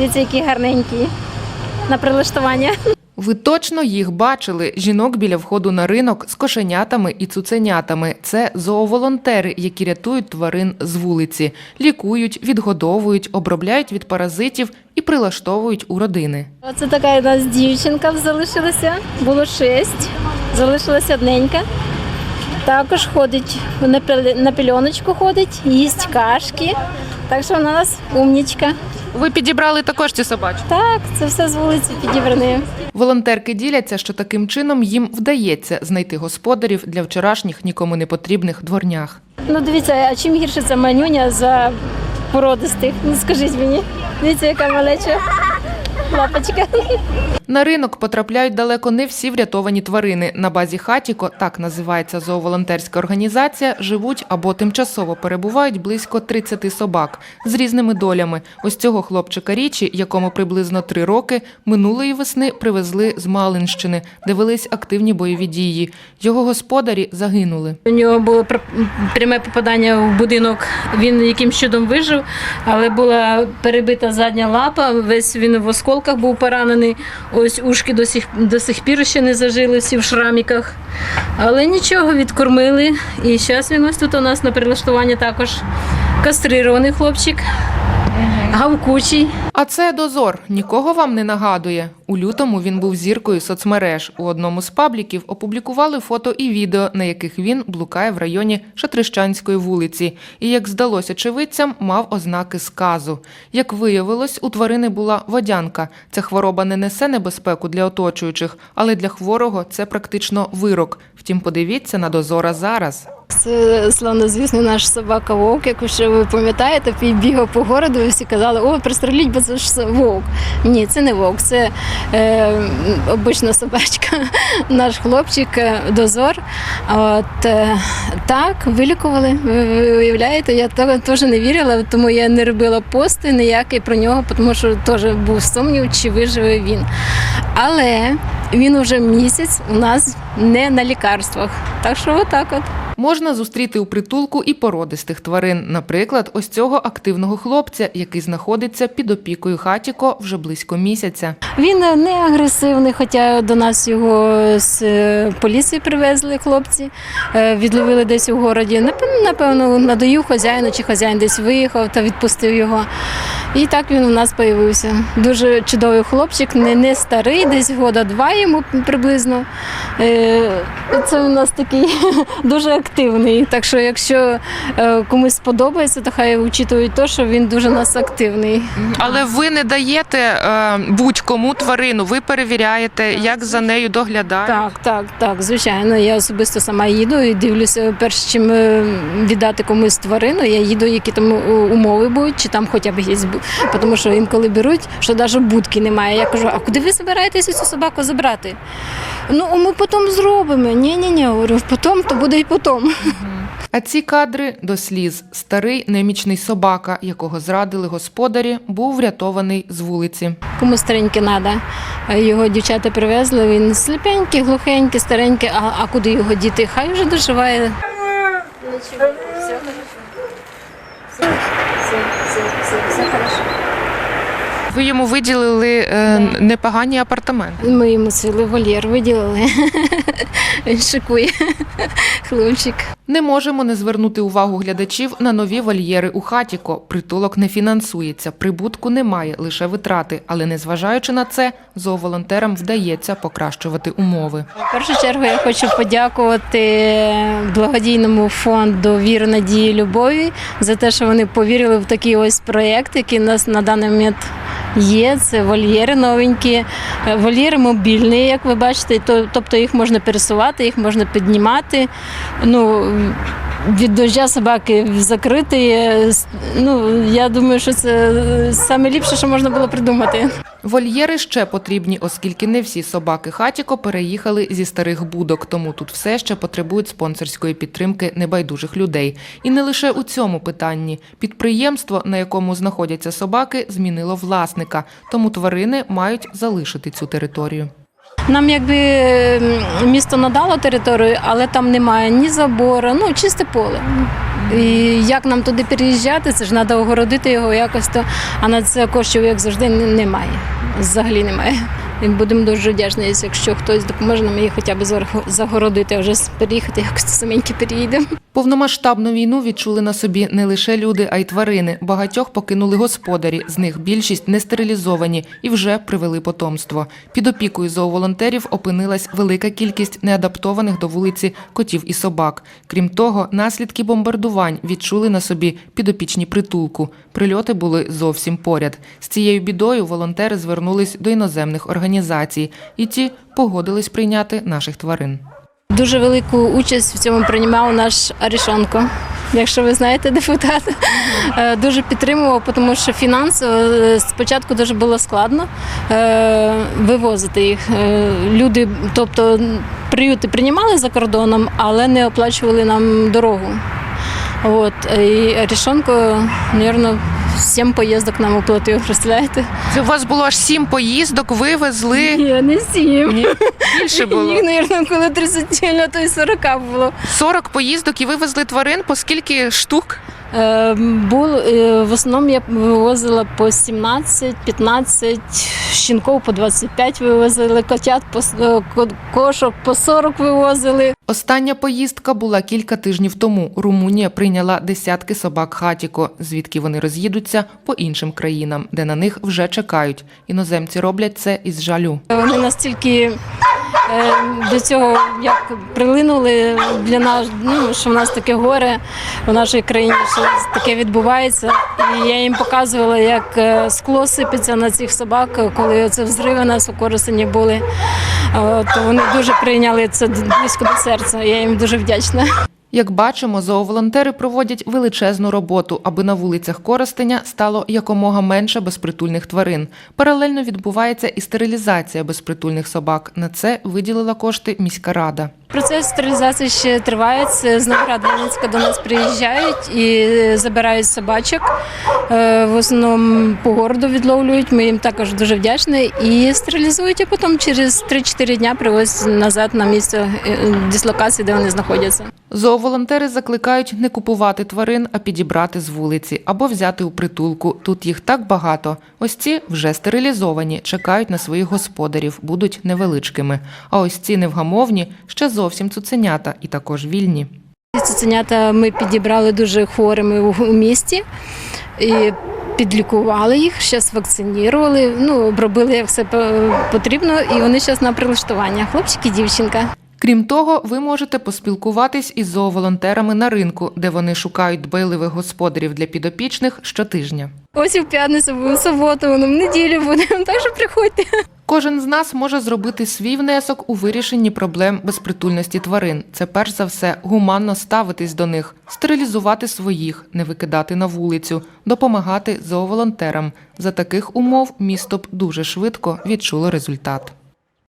Дивіться, які гарненькі на прилаштування. Ви точно їх бачили жінок біля входу на ринок з кошенятами і цуценятами. Це зооволонтери, які рятують тварин з вулиці, лікують, відгодовують, обробляють від паразитів і прилаштовують у родини. Оце така у нас дівчинка залишилася. Було шість, залишилася одненька. Також ходить на пел- ходить, їсть кашки. Так що вона у нас умнічка. Ви підібрали також ці собачки. Так, це все з вулиці підібране. Волонтерки діляться, що таким чином їм вдається знайти господарів для вчорашніх нікому не потрібних дворнях. Ну дивіться, а чим гірше ця манюня за породистих? Ну скажіть мені. Дивіться, яка малеча лапочка. На ринок потрапляють далеко не всі врятовані тварини. На базі Хатіко, так називається зооволонтерська організація, живуть або тимчасово перебувають близько 30 собак з різними долями. Ось цього хлопчика Річі, якому приблизно три роки, минулої весни привезли з Малинщини, де велись активні бойові дії. Його господарі загинули. У нього було пр- пряме попадання в будинок. Він якимсь чудом вижив, але була перебита задня лапа. Весь він в осколках був поранений. Ось ушки до сих, до сих пір ще не зажили, всі в шраміках. Але нічого, відкормили. І зараз він ось тут у нас на прилаштування також кастрирований хлопчик, гавкучий. А це дозор. Нікого вам не нагадує. У лютому він був зіркою соцмереж. У одному з пабліків опублікували фото і відео, на яких він блукає в районі Шатрищанської вулиці. І, як здалося очевидцям, мав ознаки сказу. Як виявилось, у тварини була водянка. Ця хвороба не несе небезпеку для оточуючих, але для хворого це практично вирок. Втім, подивіться на дозора зараз. Це славнозвісний наш собака Вовк, якщо ви пам'ятаєте, бігав по городу, і всі казали, о, пристреліть, бо це ж вовк. Ні, це не вовк, це е, обична собачка, наш хлопчик, е, дозор. От е, так, вилікували. Ви, ви уявляєте, я того теж не вірила, тому я не робила пости ніякий про нього, тому що теж був сумнів, чи виживе він. Але він уже місяць у нас не на лікарствах. Так що отак от. Можна зустріти у притулку і породистих тварин, наприклад, ось цього активного хлопця, який знаходиться під опікою хатіко вже близько місяця. Він не агресивний, хоча до нас його з е, поліції привезли хлопці, е, відловили десь у городі. Напевно, надоїв хазяїну, чи хазяїн десь виїхав та відпустив його. І так він у нас з'явився. Дуже чудовий хлопчик, не, не старий, десь года два йому приблизно. Е, Це у нас такий дуже активний. Так що, якщо е, комусь сподобається, то хай учитують те, що він дуже нас активний. Але ви не даєте е, будь-кому тварину, ви перевіряєте, як за нею доглядають. Так, так, так, звичайно. Я особисто сама їду і дивлюся, перш чим е, віддати комусь тварину, я їду, які там умови будуть, чи там хоча б є. Тому що інколи беруть, що навіть будки немає. Я кажу, а куди ви збираєтеся цю собаку забрати? Ну, ми потім зробимо. Ні, ні, ні, говорю, потім то буде і потім. А ці кадри до сліз. Старий немічний собака, якого зрадили господарі, був врятований з вулиці. Кому старенький треба. Його дівчата привезли, він сліпенький, глухенький, старенький, а, а куди його діти? Хай вже доживає. Нічого, все хорошо. Все, все, все, все, все хорошо. Ви йому виділили е, непогані апартаменти. Ми йому цілий вольєр виділили. Він шикує. Хлопчик. Не можемо не звернути увагу глядачів на нові вольєри у хатіко. Притулок не фінансується, прибутку немає, лише витрати. Але незважаючи на це, зооволонтерам вдається покращувати умови. В першу чергу я хочу подякувати благодійному фонду Віра, надії, любові за те, що вони повірили в такий ось проєкт, який нас на даний момент є. Це вольєри новенькі, Е, вольєри мобільні, як ви бачите, тобто їх можна пересувати, їх можна піднімати. Ну, від дождя собаки закриті. Ну, я думаю, що це саме ліпше, що можна було придумати. Вольєри ще потрібні, оскільки не всі собаки хатіко переїхали зі старих будок, тому тут все ще потребують спонсорської підтримки небайдужих людей. І не лише у цьому питанні. Підприємство, на якому знаходяться собаки, змінило власника, тому тварини мають залишити цю територію. Нам якби місто надало територію, але там немає ні забору, ну чисте поле. І як нам туди переїжджати, це ж треба огородити його якось то, а на це коштів, як завжди, немає. Взагалі немає. І будемо дуже вдячні, якщо хтось допоможе нам її хоча б загородити, а вже переїхати, якось саменьки переїдемо. Повномасштабну війну відчули на собі не лише люди, а й тварини. Багатьох покинули господарі. З них більшість не стерилізовані і вже привели потомство. Під опікою зооволонтерів опинилась велика кількість неадаптованих до вулиці котів і собак. Крім того, наслідки бомбардувань відчули на собі підопічні притулку. Прильоти були зовсім поряд. З цією бідою волонтери звернулись до іноземних організацій, і ті погодились прийняти наших тварин. Дуже велику участь в цьому приймав наш Арішонко. Якщо ви знаєте, депутат Е, дуже підтримував, тому що фінансово е, спочатку дуже було складно е, вивозити їх. Люди, тобто приюти приймали за кордоном, але не оплачували нам дорогу. От і Арішонко, мабуть, сім поїздок нам оплатив, представляєте? Це у вас було аж сім поїздок, вивезли. Ні, не сім. Ні, більше було. Їх, мабуть, коли 30, а то й 40 було. 40 поїздок і вивезли тварин по скільки штук? Е, Бул, е, в основному я вивозила по 17-15, щінков по 25 вивозили, котят по е, ко- кошок по 40 вивозили. Остання поїздка була кілька тижнів тому. Румунія прийняла десятки собак хатіко, звідки вони роз'їдуться по іншим країнам, де на них вже чекають. Іноземці роблять це із жалю. Вони настільки до цього як прилинули для нас, ну, що в нас таке горе в нашій країні, що таке відбувається. І я їм показувала, як е, скло сипеться на цих собак, коли це взриви нас у Коросені були. То вони дуже прийняли це близько до серця. Я їм дуже вдячна. Як бачимо, зооволонтери проводять величезну роботу, аби на вулицях Коростеня стало якомога менше безпритульних тварин. Паралельно відбувається і стерилізація безпритульних собак. На це виділила кошти міська рада. Процес стерилізації ще триває. З Новоград-Волинська до нас приїжджають і забирають собачок. Е, В основному по городу відловлюють. Ми їм також дуже вдячні. І стерилізують, а потім через 3-4 дня привозять назад на місце е, дислокації, де вони знаходяться. Зооволонтери закликають не купувати тварин, а підібрати з вулиці або взяти у притулку. Тут їх так багато. Ось ці вже стерилізовані, чекають на своїх господарів, будуть невеличкими. А ось ці невгамовні ще зовсім цуценята і також вільні. Цуценята ми підібрали дуже хворими у у місті. І Підлікували їх, зараз вакцинували, ну, обробили як все потрібно, і вони зараз на прилаштування. Хлопчик і дівчинка. Крім того, ви можете поспілкуватись із зооволонтерами на ринку, де вони шукають дбайливих господарів для підопічних щотижня. Ось в п'ятницю, в суботу, в неділю будемо, так що приходьте. Кожен з нас може зробити свій внесок у вирішенні проблем безпритульності тварин. Це перш за все гуманно ставитись до них, стерилізувати своїх, не викидати на вулицю, допомагати зооволонтерам. За таких умов місто б дуже швидко відчуло результат.